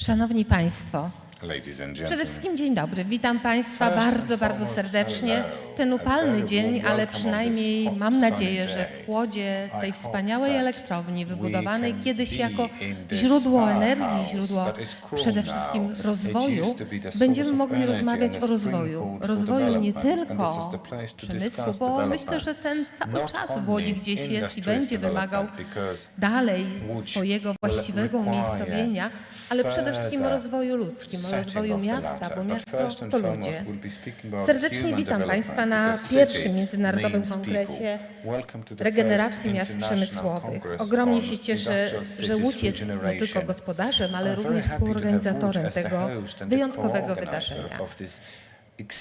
Szanowni Państwo, Ladies and przede wszystkim dzień dobry. Witam Państwa bardzo, bardzo serdecznie. Ten upalny dzień, ale przynajmniej mam nadzieję, że w chłodzie tej wspaniałej elektrowni wybudowanej kiedyś jako źródło energii, źródło przede wszystkim rozwoju, będziemy mogli rozmawiać o rozwoju. Rozwoju nie tylko przemysłu, bo myślę, że ten cały czas w Łodzi gdzieś jest i będzie wymagał dalej swojego właściwego umiejscowienia, ale przede wszystkim rozwoju ludzkim, rozwoju miasta, bo miasto to ludzie. Serdecznie witam Państwa na pierwszym Międzynarodowym Kongresie regeneracji miast przemysłowych. Ogromnie się cieszę, że Łódź jest nie tylko gospodarzem, ale również współorganizatorem tego wyjątkowego wydarzenia.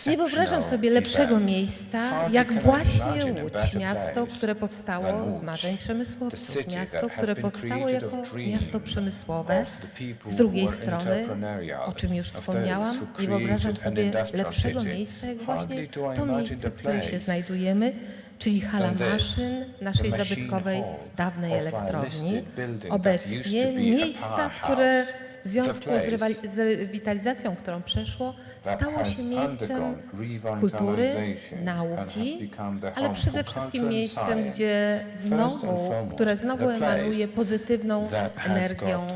Nie wyobrażam sobie lepszego miejsca, jak właśnie Łódź, miasto, które powstało z marzeń przemysłowców, miasto, które powstało jako miasto przemysłowe. Z drugiej strony, o czym już wspomniałam, nie wyobrażam sobie lepszego miejsca, jak właśnie to miejsce, w którym się znajdujemy, czyli hala maszyn naszej zabytkowej dawnej elektrowni. Obecnie miejsca, które w związku z, rewitalizacją, którą przeszło, stało się miejscem kultury, nauki, ale przede wszystkim miejscem, gdzie znowu, które znowu emanuje pozytywną energią,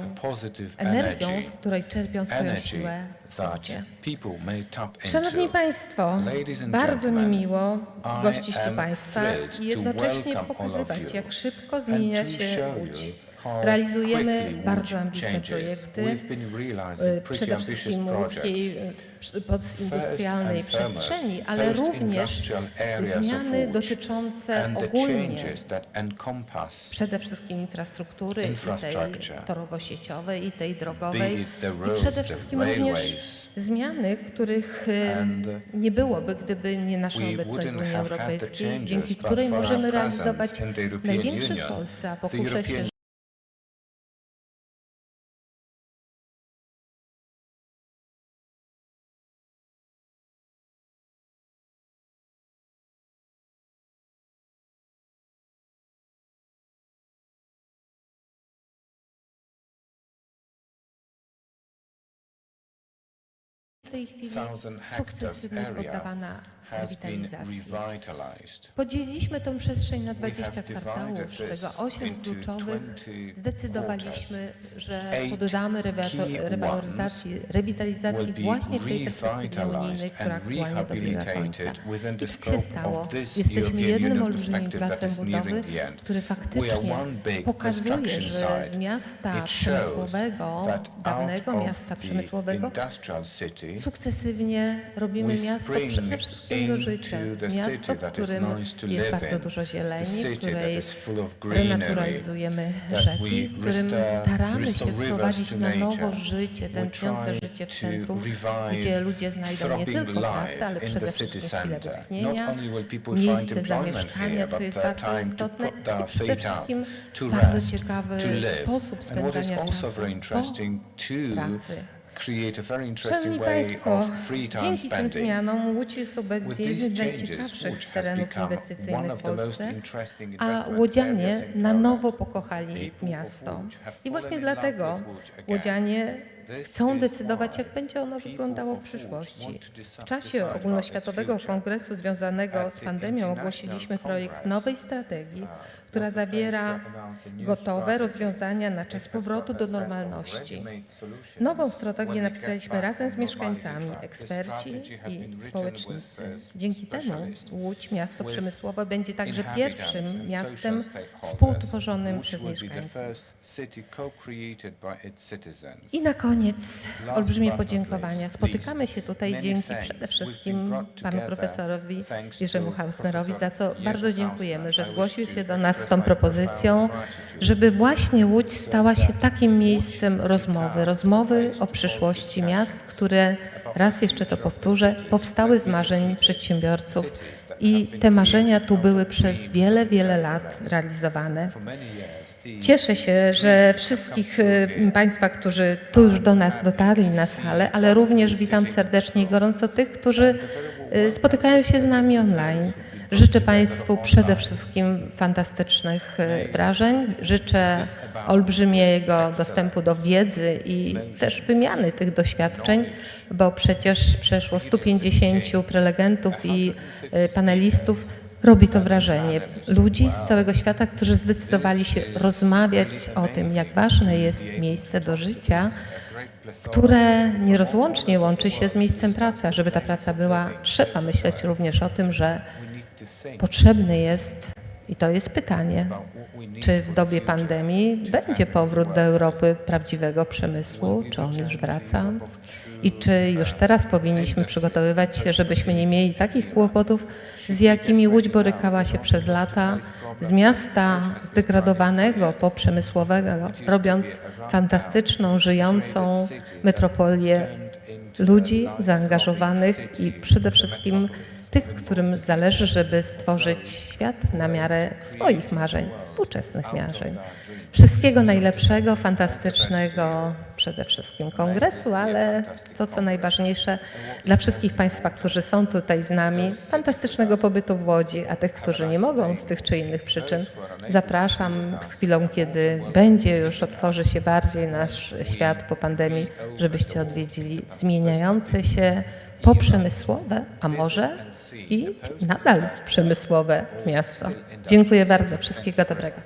energią, z której czerpią swoją siłę ludzie. Szanowni Państwo, bardzo mi miło gościć tu Państwa i jednocześnie pokazywać, jak szybko zmienia się Łódź. How Realizujemy bardzo ambitne projekty, y, przede wszystkim łódzkiej y, postindustrialnej przestrzeni, ale również zmiany dotyczące ogólnie przede wszystkim infrastruktury i tej torowo-sieciowej i tej drogowej i przede wszystkim również zmiany, których y, nie byłoby, gdyby nie nasza obecność w Unii Europejskiej, dzięki której możemy realizować największe w Polsce, a pokuszę się, tej chwili sukcesywnie poddawana rewitalizacji. Podzieliliśmy tę przestrzeń na We 20 have kwartałów, z czego this 8 into kluczowych 20 zdecydowaliśmy, że poddamy rewaloryzacji, rewitalizacji właśnie w tej perspektywie unijnej, która aktualnie dobiega końca. I tak się stało. Jesteśmy jednym olbrzymim placem budowy, który faktycznie pokazuje, że z miasta przemysłowego, dawnego miasta przemysłowego, sukcesywnie robimy miasto przede wszystkim into życia. Miasto, w którym jest bardzo dużo zieleni, w której renaturalizujemy rzeki, w którym staramy się wprowadzić na nowo życie, tętniące życie w centrum, gdzie ludzie znajdą nie tylko pracę, ale przede wszystkim chwilę wytchnienia, miejsce zamieszkania, co jest bardzo istotne i przede wszystkim bardzo ciekawy sposób spędzania czasu po pracy. Create a very interesting way of free time dzięki tym spending. zmianom Łódź jest obecnie jednym z najciekawszych terenów inwestycyjnych w Polsce, a łodzianie na nowo pokochali miasto. I właśnie dlatego łodzianie chcą decydować, jak będzie ono wyglądało w przyszłości. W czasie ogólnoświatowego kongresu związanego z pandemią ogłosiliśmy projekt nowej strategii, która zawiera gotowe rozwiązania na czas powrotu do normalności. Nową strategię napisaliśmy razem z mieszkańcami, eksperci i społecznicy. Dzięki temu Łódź, miasto przemysłowe, będzie także pierwszym miastem współtworzonym przez mieszkańców. I na koniec Last olbrzymie podziękowania. Spotykamy się tutaj dzięki przede wszystkim panu profesorowi Jerzemu Hausnerowi, za co bardzo dziękujemy, że zgłosił się do nas z tą propozycją, żeby właśnie Łódź stała się takim miejscem rozmowy, rozmowy o przyszłości miast, które, raz jeszcze to powtórzę, powstały z marzeń przedsiębiorców i te marzenia tu były przez wiele, wiele lat realizowane. Cieszę się, że wszystkich y, Państwa, którzy tu już do nas dotarli na salę, ale również witam serdecznie i gorąco tych, którzy y, spotykają się z nami online. Życzę Państwu przede wszystkim fantastycznych e, wrażeń. Życzę olbrzymiego dostępu do wiedzy i też wymiany tych doświadczeń, bo przecież przeszło 150 prelegentów i panelistów. Robi to wrażenie. Ludzi z całego świata, którzy zdecydowali się rozmawiać o tym, jak ważne jest miejsce do życia, które nierozłącznie łączy się z miejscem pracy. Żeby ta praca była, trzeba myśleć również o tym, że potrzebny jest, i to jest pytanie, czy w dobie pandemii będzie powrót do Europy prawdziwego przemysłu, czy on już wraca? I czy już teraz powinniśmy przygotowywać się, żebyśmy nie mieli takich kłopotów, z jakimi Łódź borykała się przez lata, z miasta zdegradowanego, poprzemysłowego, robiąc fantastyczną, żyjącą metropolię ludzi zaangażowanych i przede wszystkim tych, którym zależy, żeby stworzyć świat na miarę swoich marzeń, współczesnych marzeń. Wszystkiego najlepszego, fantastycznego przede wszystkim kongresu, ale to co najważniejsze dla wszystkich Państwa, którzy są tutaj z nami, fantastycznego pobytu w Łodzi, a tych, którzy nie mogą z tych czy innych przyczyn, zapraszam z chwilą, kiedy będzie już otworzy się bardziej nasz świat po pandemii, żebyście odwiedzili zmieniające się poprzemysłowe, a może i nadal przemysłowe miasto. Dziękuję bardzo. Wszystkiego dobrego.